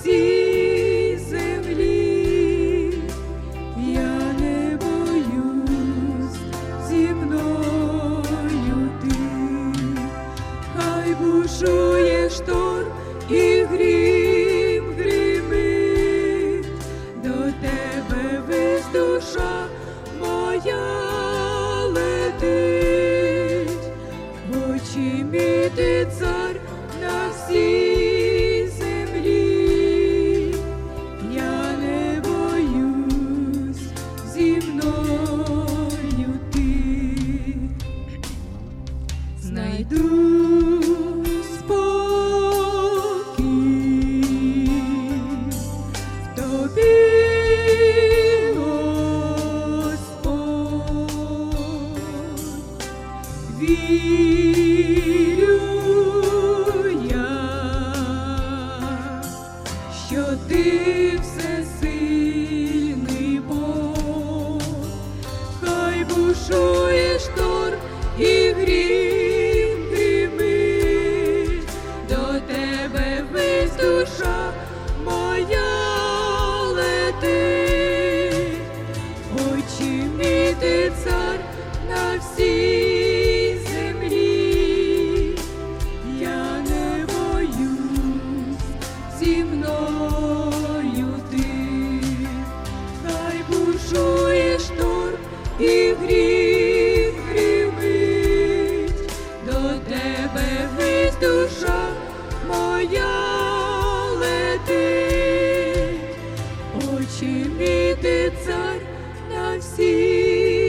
всій землі, я не боюсь зі мною хай бушує шторм і гріх. вірю що ти всесильний Бог, хай бушуєш тур і гріх. очі мій ти цар на всіх.